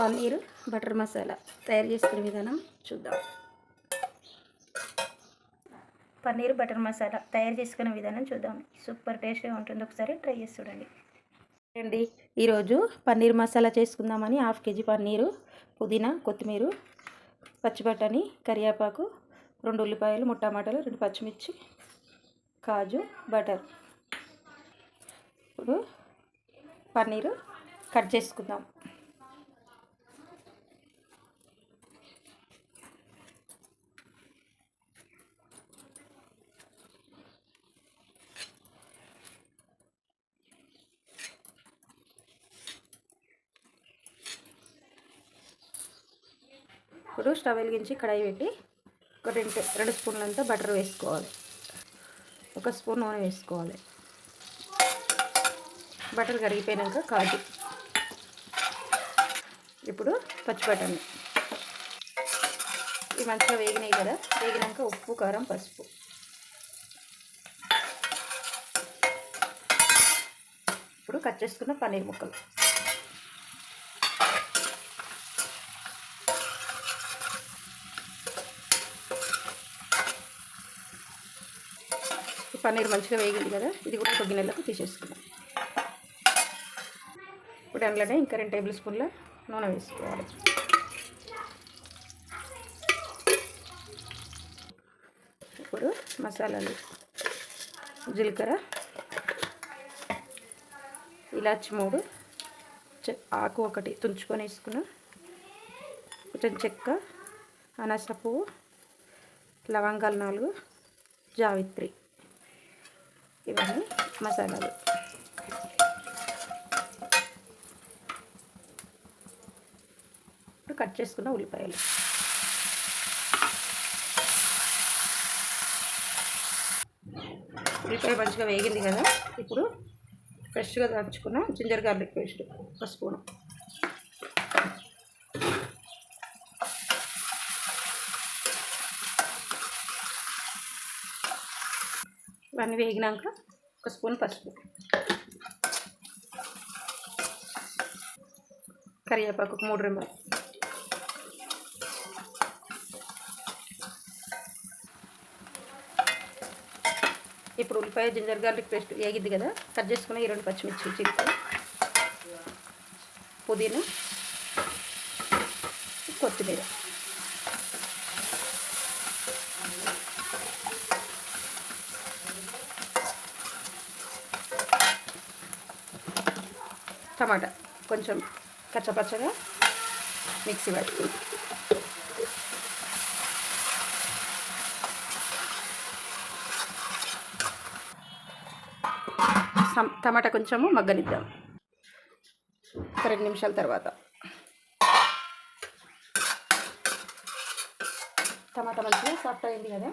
Paneer butter masala తయారు చేసుకునే విధానం చూద్దాం. పన్నీర్ బటర్ మసాలా తయారు చేసుకునే విధానం చూద్దాం. సూపర్ టేస్ట్గా ఉంటుంది. ఒకసారి ట్రై చేసి చూడండి. అండి ఈరోజు పన్నీర్ మసాలా చేసుకుందామని హాఫ్ కేజీ పన్నీరు పుదీనా కొత్తిమీర పచ్చి బఠానీ కరివేపాకు రెండు ఉల్లిపాయలు మూడు టమాటాలు రెండు పచ్చిమిర్చి కాజు బటర్. ఇప్పుడు పన్నీరు కట్ చేసుకుందాం. ఇప్పుడు స్టవ్ వెలిగించి కడాయి పెట్టి ఒక రెండు రెండు స్పూన్లంతా బటర్ వేసుకోవాలి. ఒక స్పూన్ నూనె వేసుకోవాలి. బటర్ కరిగిపోయాక కాజు. ఇప్పుడు పచ్చి బఠానీ. ఇవి మంచిగా వేగినాయి కదా వేగినాక ఉప్పు కారం పసుపు. ఇప్పుడు కట్ చేసుకున్న పన్నీర్ ముక్కలు. పన్నీర్ మంచిగా వేగింది కదా ఇది కూడా ఒక గిన్నెలకు తీసేసుకుందాం. ఇప్పుడు అందులోనే ఇంకా రెండు టేబుల్ స్పూన్ల నూనె వేసుకోవాలి. ఇప్పుడు మసాలాలు జీలకర్ర ఇలాచి మూడు ఆకు ఒకటి తుంచుకొని వేసుకున్న. కొంచెం చెక్క అనాస పువ్వు లవంగాలు నాలుగు జావిత్రి. ఇవన్నీ మసాలాలు. ఇప్పుడు కట్ చేసుకున్న ఉల్లిపాయలు. ఉల్లిపాయ మంచిగా వేగింది కదా? ఇప్పుడు ఫ్రెష్గా దంచుకున్న జింజర్ గార్లిక్ పేస్ట్ ఒక స్పూను. ఇవన్నీ వేగినాక ఒక స్పూన్ పసుపు. కరివేపాకు ఒక మూడు రెమ్మలు. ఇప్పుడు ఉల్లిపాయ జింజర్ గార్లిక్ పేస్ట్ వేగిద్ది కదా కట్ చేసుకున్న ఈ రెండు పచ్చిమిర్చి చిల్లిపాయ పుదీనా కొత్తిమీర. టమాటా కొంచెం కచ్చపచ్చగా మిక్సీ పట్టుకుంది టమాటా కొంచెము మగ్గనిద్దాం. ఒక రెండు నిమిషాల తర్వాత. టమాటా మంచిగా సాఫ్ట్ అయింది కదా?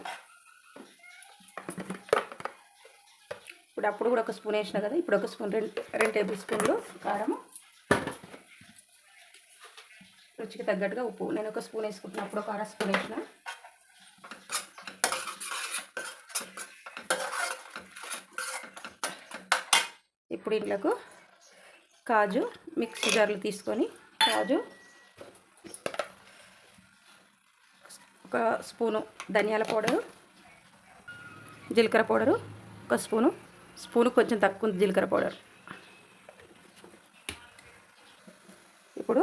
ఇప్పుడు అప్పుడు కూడా ఒక స్పూన్ వేసిన కదా ఇప్పుడు ఒక స్పూన్ రెండు రెండు టేబుల్ స్పూన్లు కారం. రుచికి తగ్గట్టుగా ఉప్పు. నేను ఒక స్పూన్ వేసుకుంటున్నా అప్పుడు ఒక అర స్పూన్ వేసిన. ఇప్పుడు ఇంట్లోకి కాజు మిక్సీ జార్లు తీసుకొని కాజు ఒక స్పూను ధనియాల పౌడరు జీలకర్ర పౌడరు ఒక స్పూను స్పూన్ కొంచెం తక్కువ ఉంది జీలకర్ర పౌడర్. ఇప్పుడు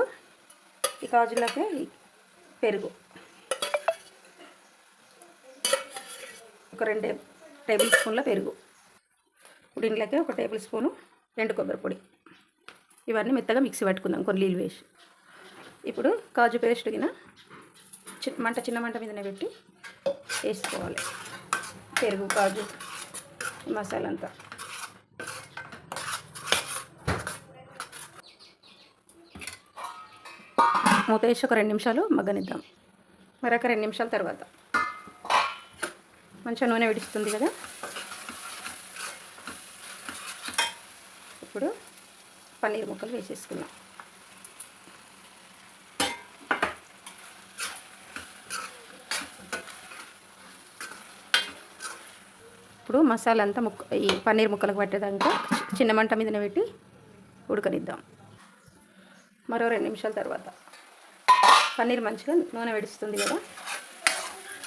ఈ కాజులకే పెరుగు. ఒక రెండు టేబుల్ స్పూన్ల పెరుగు. ఇప్పుడు ఇంట్లోకి ఒక టేబుల్ స్పూను ఎండు కొబ్బరి పొడి. ఇవన్నీ మెత్తగా మిక్సీ పట్టుకుందాం కొన్ని నీళ్ళు వేసి. ఇప్పుడు కాజు పేస్ట్ గిన మంట చిన్న మంట మీదనే పెట్టి వేసుకోవాలి. పెరుగు కాజు మసాలా అంతా మూత వేసి ఒక రెండు నిమిషాలు మగ్గనిద్దాం. మరొక రెండు నిమిషాల తర్వాత. మంచిగా నూనె విడుస్తుంది కదా? ఇప్పుడు పన్నీర్ ముక్కలు వేసేసుకుందాం. ఇప్పుడు మసాలా అంతా ముక్క ఈ పన్నీర్ ముక్కలకు పట్టేదాకా చిన్న మంట మీదనే పెట్టి ఉడకనిద్దాం. మరో రెండు నిమిషాల తర్వాత. పన్నీర్ మంచిగా నూనె విడుస్తుంది కదా.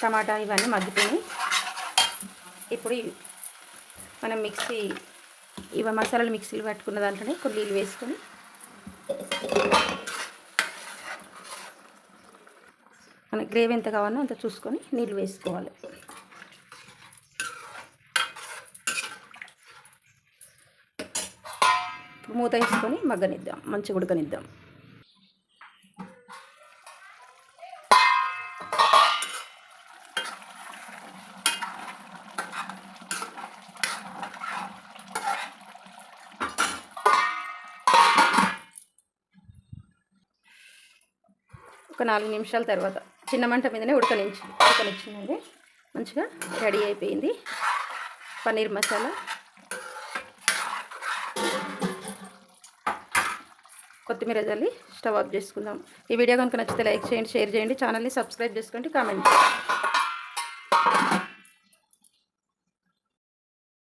టమాటా ఇవన్నీ మగ్గిపోయి ఇప్పుడు మనం మిక్సీ ఇవ మసాలాలు మిక్సీలు పట్టుకున్న దాంట్లోనే కొన్ని నీళ్ళు వేసుకొని మన గ్రేవీ ఎంత కావాలో అంత చూసుకొని నీళ్ళు వేసుకోవాలి. ఇప్పుడు మూత వేసుకొని మగ్గనిద్దాం మంచిగా ఉడకనిద్దాం. ఒక నాలుగు నిమిషాల తర్వాత చిన్న మంట మీదనే ఉడకనించి ఉడకనిచ్చిందండి. మంచిగా రెడీ అయిపోయింది. పన్నీర్ మసాలా. కొత్తిమీర జల్లి స్టవ్ ఆఫ్ చేసుకుందాం. ఈ వీడియో కనుక నచ్చితే లైక్ చేయండి షేర్ చేయండి ఛానల్ని సబ్స్క్రైబ్ చేసుకోండి కామెంట్ చేయండి.